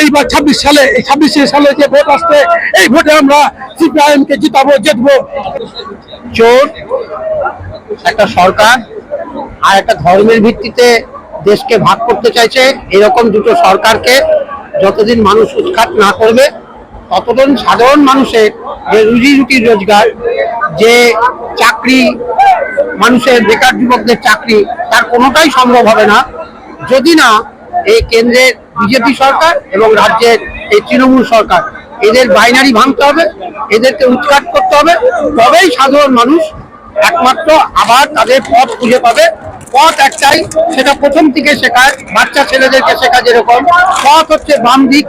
এইবার ছাব্বিশ সালে, এই ছাব্বিশ সালে যে ভোট আসছে, এই ভোটে আমরা সিপিআইএম কে জিতাবো, জিতবো। চোর, একটা সরকার আর একটা ধর্মের ভিত্তিতে দেশকে ভাগ করতে চাইছে, এরকম দুটো সরকারকে যতদিন মানুষ উৎখাত না করবে, ততদিন সাধারণ মানুষের যে রুজি রুটি রোজগার, যে চাকরি, মানুষের বেকার যুবকদের চাকরি, তার কোনোটাই সম্ভব হবে না। যদি না এই কেন্দ্রের বিজেপি সরকার এবং রাজ্যের এই তৃণমূল সরকার। এদের বাইনারি ভাঙতে হবে, এদেরকে উৎখাত করতে হবে। তবেই সাধারণ মানুষ একমাত্র আবার তাদের পথ খুঁজে পাবে। পথ একটাই, সেটা প্রথম থেকে শেখায়, বাচ্চা ছেলেদেরকে শেখা যেরকম। পথ হচ্ছে বাম দিক।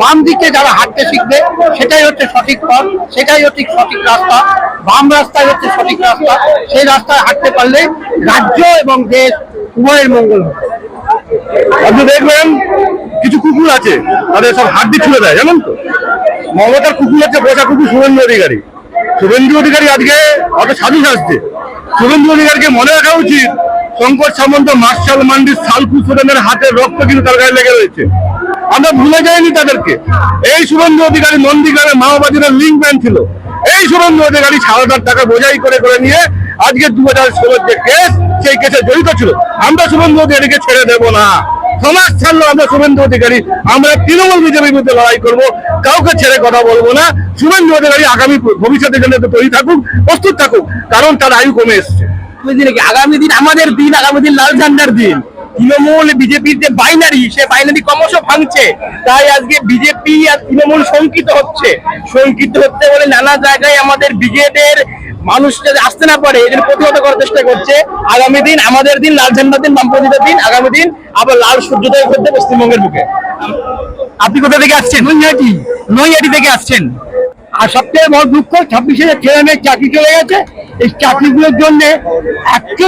বাম দিকে যারা হাঁটতে শিখবে, সেটাই হচ্ছে সঠিক পথ, সেটাই হচ্ছে সঠিক রাস্তা। বাম রাস্তায় হচ্ছে সঠিক রাস্তা। সেই রাস্তায় হাঁটতে পারলে রাজ্য এবং দেশ উভয়ের মঙ্গল হবে। দেখবেন কিছু কুকুর আছে, তাদের সব হাড্ডি ছুড়ে দেয়, জানেন তো? মমতার কুকুর হচ্ছে বোঝা কুকুর, শুভেন্দু অধিকারী। শুভেন্দু অধিকারী আজকে অত সাধু সাজছে শুভেন্দু অধিকারীকে মনে রাখা উচিত, শঙ্কর সামন্ত, মার্শাল মান্ডির সালকু সোরেনের হাতের রক্ত কিন্তু তার গায়ে লেগে রয়েছে। আমরা ভুলে যাইনি তাদেরকে। এই শুভেন্দু অধিকারী নন্দীগ্রামে মাওবাদীরা লিঙ্ক ম্যান ছিল। এই শুভেন্দু অধিকারী সাত হাজার টাকা বোঝাই করে করে নিয়ে আজকে দু হাজার ষোলোর যে কেস সেই কেসে জড়িত ছিল। আমরা শুভেন্দু অধিকারীকে ছেড়ে দেব না। সমাজ ছাড়লো আমরা শুভেন্দু অধিকারী। আমরা তৃণমূল বিজেপির বিরুদ্ধে লড়াই করব। কাউকে ছেড়ে কথা বলব না। শুভেন্দু অধিকারী আগামী ভবিষ্যতের জন্য তৈরি থাকুক, প্রস্তুত থাকুক, কারণ তার আয়ু কমে এসছে। আগামী দিন আমাদের দিন, আগামী দিন লাল ঝান্ডার দিন। তৃণমূল বিজেপির যে বাইনারি সে বাইনারি ক্রমশ ভাঙছে। তাই আজকে বিজেপি আর তৃণমূল শঙ্কিত হচ্ছে। শঙ্কিত হচ্ছে বলে নানা জায়গায় আমাদের ব্রিগেডের মানুষ যাতে আসতে না পারে এদের প্রতিহত করার চেষ্টা করছে। আগামী দিন আমাদের দিন লাল ঝান্ডার দিন বামপন্থীদের দিন আগামী দিন আবার লাল সূর্যোদয় করতে পশ্চিমবঙ্গের বুকে। আপনি কোথা থেকে আসছেন? নৈহাটি। নৈহাটি থেকে আসছেন। আর সবচেয়ে বড় দুঃখ ছাব্বিশে ছেলে মেয়ের চাকরি চলে গেছে এই চাকরিগুলোর জন্য একটি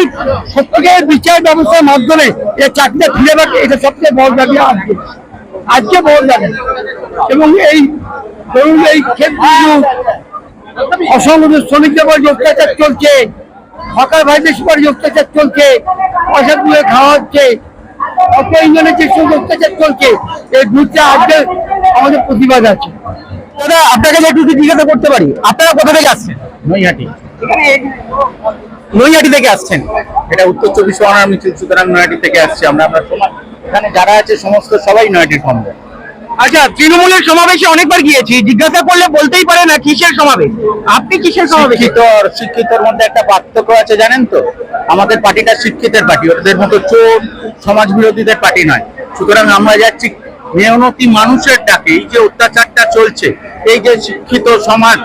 সত্যিকারের বিচার ব্যবস্থার মাধ্যমে এই চাকরিটা ফিরে পাচ্ছে এটা সবচেয়ে বড় দাবি আজকে। আজকে বড় দাবি। এবং এই ধরুন এই ক্ষেত্রগুলো অসংগঠিত শ্রমিকদের উপর যে অত্যাচার চলছে হকার ভাইদের উপর যে অত্যাচার চলছে পয়সা তুলে খাওয়া হচ্ছে অত ইঞ্জনের যে সব অত্যাচার চলছে এই দুটা আজকে আমাদের প্রতিবাদ আছে। দাদা আপনাকে একটু জিজ্ঞাসা করতে পারি আপনারা কোথা থেকে আসছেন? নৈহাটি। নৈহাটি থেকে আসছেন। এটা উত্তর চব্বিশ পরগনার মিছিল সুতরাং নৈহাটি থেকে আসছি আমরা। আমরা সমাজ এখানে যারা আছে সমস্ত সবাই নৈহাটির সঙ্গে আচ্ছা তৃণমূলের সমাবেশে অনেকবার গিয়েছি, জিজ্ঞাসা করলে বলতেই পারে না কিসের সমাবেশ। আপনি কিসের সমাবেশ? শিক্ষিতর মধ্যে একটা পার্থক্য আছে, জানেন তো? আমাদের পার্টিটা শিক্ষিতের পার্টি, ওদের মতো চোর সমাজ বিরোধীদের পার্টি নয়। সুতরাং আমরা যাচ্ছি, মেহনতি মানুষের ডাকে, এই যে অত্যাচারটা চলছে, এই যে শিক্ষিত সমাজ,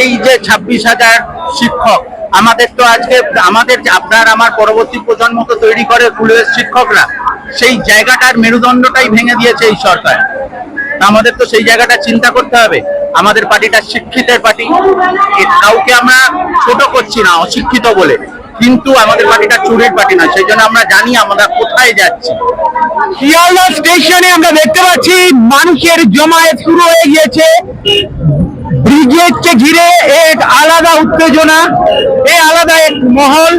এই যে ছাব্বিশ হাজার শিক্ষক, আমাদের তো আজকে, আমাদের আপনার আমার পরবর্তী প্রজন্ম তো তৈরি করে স্কুলের শিক্ষকরা, সেই জায়গাটার মেরুদণ্ডটাই ভেঙে দিয়েছে এই সরকার। আমাদের তো সেই জায়গাটা চিন্তা করতে হবে। আমাদের পার্টিটা শিক্ষিতের পার্টি। কাউকে আমরা ছোট করছি না, অশিক্ষিত বলে। কিন্তু আমাদের পার্টিটা চুরির পার্টি না সেই জন্য আমরা জানি আমরা কোথায় যাচ্ছি। শিয়ালদা স্টেশনে আমরা দেখতে পাচ্ছি, মানুষের জমায়েত শুরু হয়ে গিয়েছে। ব্রিগেডকে ঘিরে এক আলাদা উত্তেজনা এই আলাদা এক মহল,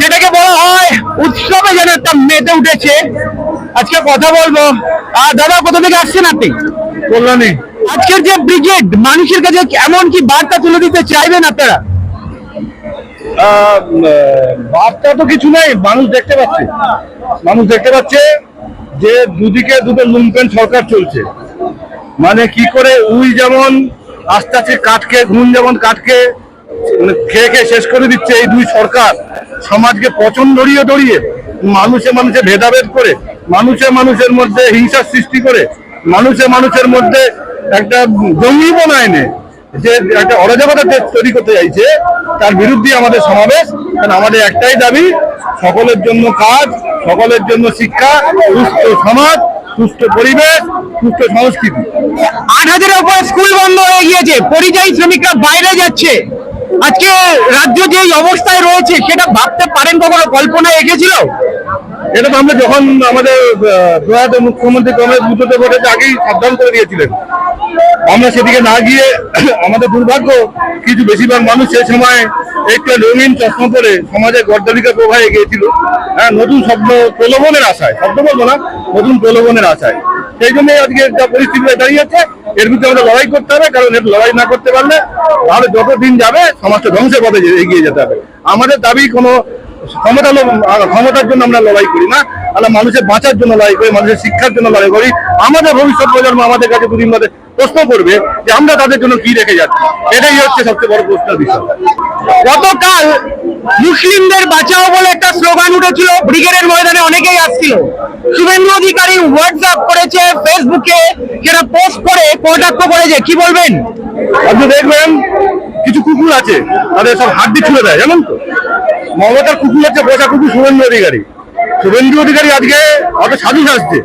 যেটাকে বলা হয় উৎসবে যেন একটা মেতে উঠেছে। আজকে কথা বলব। আর দাদা কোথা থেকে আসছেন আপনি? কল্যাণী। আজকের যে ব্রিগেড মানুষের কাছে এমন কি বার্তা তুলে দিতে চাইবেন আপনারা? বার্তা তো কিছু নেই মানুষ দেখতে পাচ্ছে। মানুষ দেখতে পাচ্ছে যে দুদিকে দুটো লুম্পেন সরকার চলছে। মানে কি করে উই যেমন আস্তে আস্তে কাঠকে ঘুম যেমন কাঠকে মানে খেয়ে খেয়ে শেষ করে দিচ্ছে এই দুই সরকার। সমাজকে পচন ধরিয়ে ধরিয়ে মানুষে মানুষে ভেদাভেদ করে মানুষে মানুষের মধ্যে হিংসার সৃষ্টি করে, মানুষে মানুষের মধ্যে একটা জঙ্গি বনায়নে যে একটা অরাজকতা তৈরি করতে চাইছে, তার বিরুদ্ধে আমাদের সমাবেশ, কারণ আমাদের একটাই দাবি, সকলের জন্য কাজ, সকলের জন্য শিক্ষা, সুস্থ সমাজ, সুস্থ পরিবেশ, সুস্থ সংস্কৃতি। আট হাজারের উপরে স্কুল বন্ধ হয়ে গিয়েছে, পরিযায়ী শ্রমিকরা বাইরে যাচ্ছে। আজকে রাজ্য যে অবস্থায় রয়েছে, সেটা ভাবতে পারেন কখনো? কল্পনায় এঁকেছিল? এটা তো আমরা যখন আমাদের প্রয়াত মুখ্যমন্ত্রী কংগ্রেস বুদ্ধদেব ভট্টাচার্য আগেই সাবধান করে দিয়েছিলেন। আমরা সেদিকে না গিয়ে আমাদের দুর্ভাগ্য, কিছু বেশিরভাগ মানুষ সে সময় একটু রঙিন চশমা পরে সমাজে গড্ডলিকা প্রবাহে গিয়েছিল। হ্যাঁ নতুন শব্দ প্রলোভনের আশায়, শব্দ বলব না, নতুন প্রলোভনের আশায়। সেই জন্য আজকে যা পরিস্থিতিতে দাঁড়িয়েছে এর বিরুদ্ধে আমাদের লড়াই করতে হবে, কারণ এর লড়াই না করতে পারলে তাহলে যত দিন যাবে সমাজটা ধ্বংসের পথে এগিয়ে যেতে হবে। আমাদের দাবি কোনো ক্ষমতা ক্ষমতার জন্য আমরা লড়াই করি না আমরা মানুষের বাঁচার জন্য লড়াই করি, মানুষের শিক্ষার জন্য লড়াই করি। আমাদের ভবিষ্যৎ প্রজন্ম আমাদের কাছে দুদিন বাদে প্রশ্ন করবে যে আমরা তাদের জন্য কি রেখে যাচ্ছি? এটাই হচ্ছে সবচেয়ে বড় প্রশ্নের বিষয়। গতকাল মুসলিমদের বাঁচাও বলে একটা স্লোগান উঠেছিল। ব্রিগেডের ময়দানে অনেকেই আসছিল। শুভেন্দু অধিকারী হোয়াটসঅ্যাপ করেছে ফেসবুকে যেটা পোস্ট করে, কটাক্ষ করেছে। কি বলবেন? আপনি দেখবেন কিছু কুকুর আছে, তাদের সব হাড্ডি ছুঁড়ে দেয় জানেন তো। মমতার কুকুর হচ্ছে বোঝা কুকুর শুভেন্দু অধিকারী। শুভেন্দু অধিকারী আজকে অত সাধু সাজছে।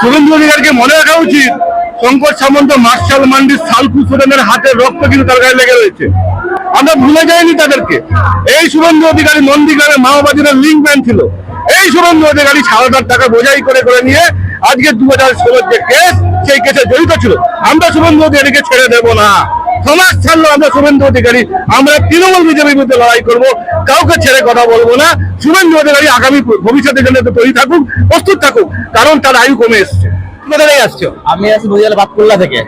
শুভেন্দু অধিকারীকে মনে রাখা উচিত, শঙ্কর সামন্ত, মার্শাল মান্ডির সালকু সোরেনের হাতের রক্ত কিন্তু তার গায়ে লেগে রয়েছে। আমরা ভুলে যাইনি তাদেরকে। এই শুভেন্দু অধিকারী নন্দীগ্রামে মাওবাদীদের লিঙ্ক ম্যান ছিল। এই শুভেন্দু অধিকারী সারদার টাকা বোঝাই করে করে নিয়ে আজকে দু হাজার ষোলোর যে কেস সেই কেসে জড়িত ছিল। আমরা শুভেন্দু অধিকারীকে ছেড়ে দেবো না। সমাজ ছাড়লো আমরা শুভেন্দু অধিকারী। আমরা তৃণমূল বিজেপির বিরুদ্ধে লড়াই করব। কাউকে ছেড়ে কথা বলব না। শুভেন্দু অধিকারী আগামী ভবিষ্যতের জন্য তৈরি থাকুক প্রস্তুত থাকুক কারণ তার আয়ু কমে এসছে। কোথা থেকে আসছো? আমি আছি বাতকুল্লা থেকে।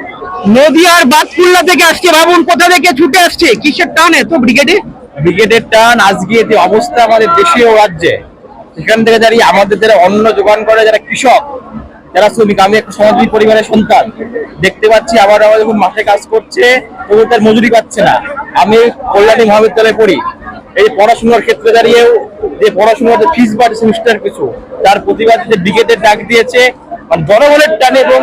নদিয়ার বাতকুল্লা থেকে আসছে, ভাবুন কোথা থেকে ছুটে আসছে? কিসের টানে তো ব্রিগেডে ব্রিগেডের টান আজকে অবস্থা আমাদের দেশে ও রাজ্যে, সেখান থেকে দাঁড়িয়ে আমাদের যারা অন্ন যোগান করে, যারা কৃষক, যারা শ্রমিক, আমি একটা সমাজী পরিবারের সন্তান, দেখতে পাচ্ছি আবার আবার যখন মাঠে কাজ করছে, তবু তার মজুরি পাচ্ছে না। আমি কল্যাণী মহাবিদ্যালয়ে পড়ি। এই পড়াশোনার ক্ষেত্রে দাঁড়িয়েও যে পড়াশোনার যে ফিস বাড়ে সেমিস্টার কিছু, তার প্রতিবাদে যে ব্রিগেডের ডাক দিয়েছে মানে জনগণের টানে এবং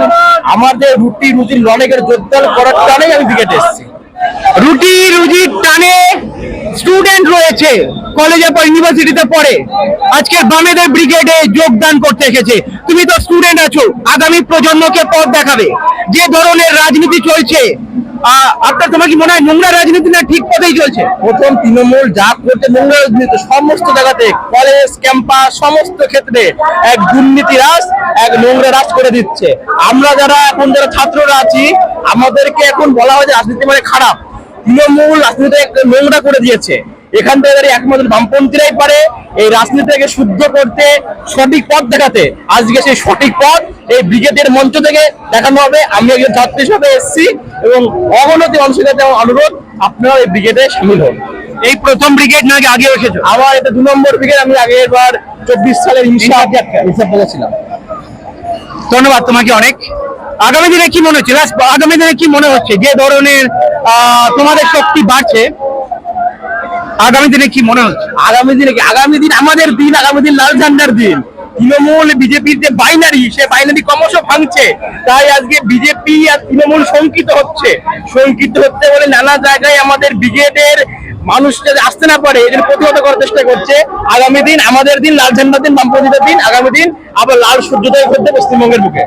আমাদের রুটি রুজির লড়াইয়ের যোগদান করার টানেই আমি ক্রিকেটে এসেছি। রুটি রুজির টানে স্টুডেন্ট রয়েছে কলেজে পর ইউনিভার্সিটিতে পড়ে। আজকে বামেদের ব্রিগেডে যোগদান করতে এসেছে। তুমি তো স্টুডেন্ট আছো, আগামী প্রজন্মকে পথ দেখাবে। যে ধরনের রাজনীতি চলছে আপনার তোমার কি মনে হয় নোংরা রাজনীতি না ঠিক পথেই চলছে? প্রথম তৃণমূল যা করছে নোংরা রাজনীতি সমস্ত জায়গাতে, কলেজ, ক্যাম্পাস, সমস্ত ক্ষেত্রে এক দুর্নীতি রাজ, এক নোংরা রাজ করে দিচ্ছে। আমরা যারা এখন যারা ছাত্ররা আছি, আমাদেরকে এখন বলা হয় যে রাজনীতি মানে খারাপ। তৃণমূল রাজনীতি একটা নোংরা করে দিয়েছে। এখান থেকে একমাত্র বামপন্থীরাই পারে এই রাজনীতিকে শুদ্ধ করতে সঠিক পথ দেখাতে আজকে সেই সঠিক পথ এই ব্রিগেডের মঞ্চ থেকে দেখানো হবে। আমি একজন ছাত্র হিসেবে এসেছি এবং অবনতি অংশীদার অনুরোধ আপনারা এই ব্রিগেডে সামিল হন। এই প্রথম ব্রিগেড নাকি আগে এসেছ? আমার এটা দু নম্বর ব্রিগেড আমি আগের বার চব্বিশ সালের ইনসাফ বলেছিলাম। ধন্যবাদ তোমাকে অনেক। আগামী দিনে কি মনে হচ্ছে? আগামী দিনে কি মনে হচ্ছে? যে ধরনের আহ, তোমাদের শক্তি বাড়ছে আগামী দিনে কি মনে হচ্ছে? আগামী দিনে কি? আগামী দিন আমাদের দিন আগামী দিন লাল ঝান্ডার দিন। তৃণমূল বিজেপির যে বাইনারি সে বাইনারি ক্রমশ ভাঙছে। তাই আজকে বিজেপি আর তৃণমূল শঙ্কিত হচ্ছে। শঙ্কিত হচ্ছে বলে নানা জায়গায় আমাদের ব্রিগেডের মানুষ যাতে আসতে না পারে এদের প্রতিহত করার চেষ্টা করছে। আগামী দিন আমাদের দিন লাল ঝান্ডার দিন বামপন্থীদের দিন আগামী দিন আবার লাল সূর্যোদয় করতে পশ্চিমবঙ্গের বুকে।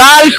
লাল